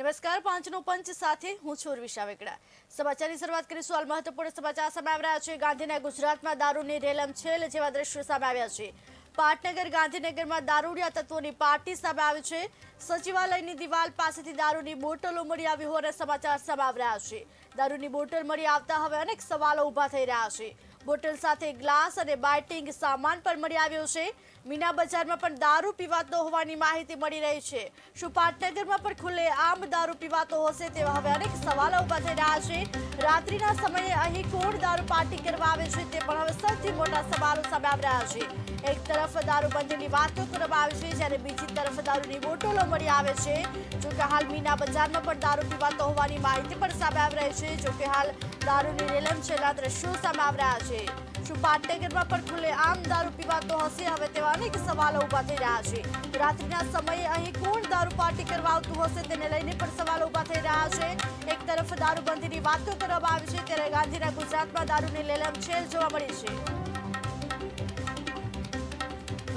નમસ્કાર, પાંચનો પંચ સાથે હું છું ઉર્વિશા વેકડા સમાચારની શરૂઆત કરીશું. હાલ મહત્વપૂર્ણ સમાચાર સામે આવી રહ્યા છે. ગાંધીના ગુજરાતમાં દારૂની રેલમ છેલ જેવા દ્રશ્યો સામે આવ્યા છે. પાટનગર, ગાંધીનગરમાં દારૂડિયા તત્વોની પાર્ટી સામે આવી છે. સચિવાલયની દિવાલ પાસેથી દારૂની બોટલો મળી આવી હોવાના સમાચાર સામે આવી રહ્યા છે. દારૂની બોટલ મળી આવતા હવે અનેક સવાલો ઊભા થઈ રહ્યા છે. બોટલ સાથે ગ્લાસ અને બાઇટિંગ સામાન પણ મળી આવ્યો છે. મીના બજારમાં પણ દારૂ પીવાતો હોવાની માહિતી મળી રહી છે. શું પાટનગરમાં પણ ખુલ્લે આમ દારૂ પીવાતો હશે તેવા હવે અનેક સવાલો ઊભા થઈ રહ્યા છે. રાત્રિના સમયે અહીં કોણ દારૂ પાર્ટી કરવા આવે છે તે પણ હવે સૌથી મોટા સવાલો સામે આવી રહ્યા છે. એક તરફ દારૂબંધીની વાતો કરવામાં આવે છે, જ્યારે બીજી તરફ દારૂની બોટલો મળી આવે છે. જોકે હાલ મીના બજારમાં પણ દારૂ પીવાતો હોવાની માહિતી પણ સામે આવી રહી છે. જોકે હાલ દારૂની રેલમ છેલ્લા દ્રશ્યો સામે આવી રહ્યા છે. શું પાટનગરમાં પણ ખુલ્લે આમ દારૂ પીવાતો હશે? હવે તેવા સવાલો ઊભા થઈ રહ્યા છે. રાત્રિના સમયે અહીં કોણ દારૂ પાર્ટી કરવા આવતું હશે તેને લઈને પણ સવાલો ઊભા થઈ રહ્યા છે. એક તરફ દારૂબંધીની વાતો કરવામાં આવી છે, ત્યારે ગાંધીના ગુજરાતમાં દારૂની લેલમ છેલ જોવા મળી છે.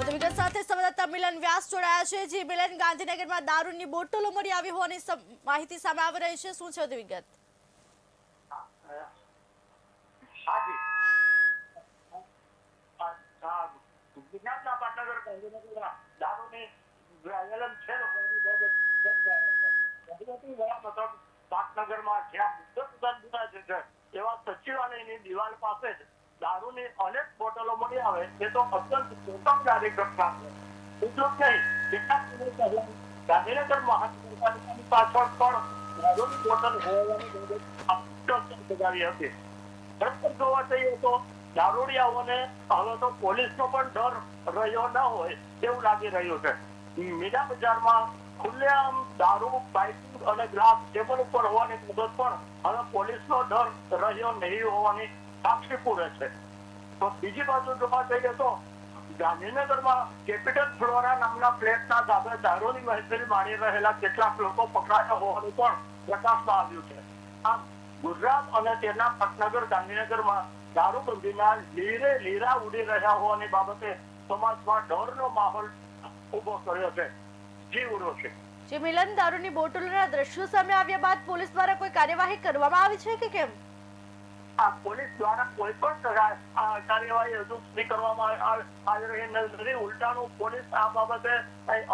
વિગત સાથે સંવાદદાતા મિલન વ્યાસ જોડાયા છે. જે, મિલન, ગાંધીનગરમાં દારૂની બોટલો મળી આવી હોવાની માહિતી સામે આવી રહી છે. શું છે વિગત? પાટનગરમાં જ્યાં મુદ્દત જે છે એવા સચિવાલયની દિવાલ પાસે જ દારૂની અનેક બોટલો મળી આવે, એ તો અત્યંત ચોંકાવનારી ઘટના છે એટલું જ ગાંધીનગર મહાનગરપાલિકાની પાછળ પણ દારૂની બોટલ હોવાની જગાવી હતી. ખરેખર જોવા જઈએ તો દારૂડિયાઓને હવે તો પોલીસનો પણ ડર રહ્યો ન હોય તેવું લાગી રહ્યું છે. મીના બજારમાં ખુલ્લેઆમ દારૂ, બાઇકિંગ અને ગ્લાસ ટેબલ ઉપર હોવાની મુદત પણ હવે પોલીસનો ડર રહ્યો નહીં હોવાની સાક્ષી પૂરે છે. તો બીજી બાજુ જોવા જઈએ તો ગાંધીનગરમાં કેપિટલ ફ્લોરા નામના ફ્લેટના ધાબે દારૂની મહેસૂલી માણી રહેલા કેટલાક લોકો પકડાયા હોવાનું પણ પ્રકાશમાં આવ્યું છે. આમ ગુજરાત અને તેના પટનગર ગાંધીનગરમાં દારૂબંધીના લીરે લીરા ઉડી રહ્યા હોવાની બાબતે સમાજમાં ડરનો માહોલ ઊભો કર્યો છે. જી ઉડો છે. જે મિલન દારૂની બોટલોના દ્રશ્યો સામે આવ્યા બાદ પોલીસ દ્વારા કોઈ કાર્યવાહી કરવામાં આવી છે કે કેમ? આ પોલીસ દ્વારા કોઈ પણ કાર્યવાહી હજુ સુધી કરવામાં આવી રહી નથી. ઉલટાનું પોલીસ આ બાબતે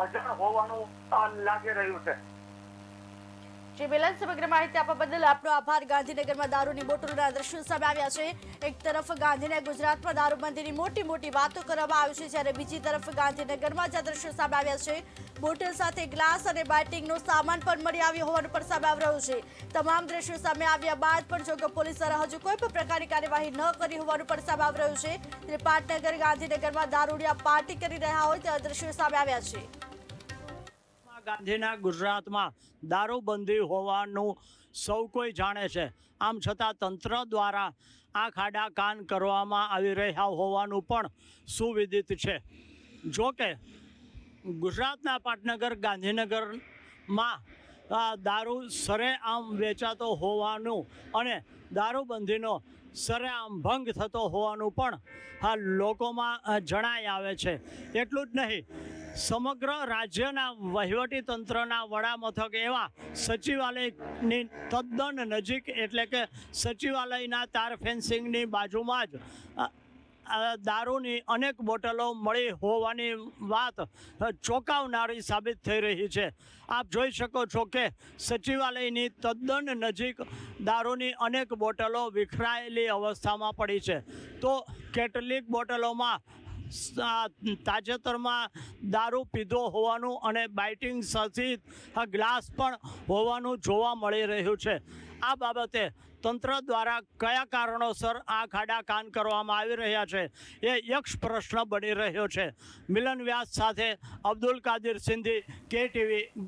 અજાણ હોવાનું લાગી રહ્યું છે. જે મિલન સમગ્ર માહિતી આપવા બદલ આપનો આભાર. ગાંધીનગરમાં દારૂની બોટલોના દ્રશ્યો સામે આવ્યા છે. એક તરફ ગાંધીનગર ગુજરાતમાં દારૂબંધીની મોટી મોટી વાતો કરવામાં આવી છે, જ્યારે બીજી તરફ ગાંધીનગરમાં જે દ્રશ્યો સામે આવ્યા છે. બોટલ સાથે ગ્લાસ અને બાઇટિંગનો સામાન પણ મળી આવ્યો હોવાનું પણ સામે આવી રહ્યું છે. તમામ દ્રશ્યો સામે આવ્યા બાદ પણ જોકે પોલીસ દ્વારા હજુ કોઈ પણ પ્રકારની કાર્યવાહી ન કરી હોવાનું પણ સામે આવી રહ્યું છે. ત્યારે પાટનગર ગાંધીનગરમાં દારૂડિયા પાર્ટી કરી રહ્યા હોય તેવા દ્રશ્યો સામે આવ્યા છે. ગાંધીના ગુજરાતમાં દારૂબંધી હોવાનું સૌ કોઈ જાણે છે. આમ છતાં તંત્ર દ્વારા આ ખાડા કાન કરવામાં આવી રહ્યા હોવાનું પણ સુવિદિત છે. જો કે ગુજરાતના પાટનગર, ગાંધીનગરમાં દારૂ સરેઆમ વેચાતો હોવાનું અને દારૂબંધીનો સરેઆમ ભંગ થતો હોવાનું પણ આ લોકોમાં જણાય આવે છે. એટલું જ નહીં સમગ્ર રાજ્યના વહીવટી તંત્રના વડામથક એવા સચિવાલયની તદ્દન નજીક એટલે કે સચિવાલયના તાર ફેન્સિંગની બાજુમાં જ દારૂની અનેક બોટલો મળી હોવાની વાત ચોંકાવનારી સાબિત થઈ રહી છે. આપ જોઈ શકો છો કે સચિવાલયની તદ્દન નજીક દારૂની અનેક બોટલો વિખરાયેલી અવસ્થામાં પડી છે. તો કેટલીક બોટલોમાં તાજેતરમાં દારૂ પીધો હોવાનું અને બાઇટિંગ સહિત ગ્લાસ પણ હોવાનું જોવા મળી રહ્યું છે. આ બાબતે તંત્ર દ્વારા કયા કારણોસર આ ખાડા કાન કરવામાં આવી રહ્યા છે એ યક્ષ પ્રશ્ન બની રહ્યો છે. મિલન વ્યાસ સાથે અબ્દુલ કાદિર સિંધી કે ટીવી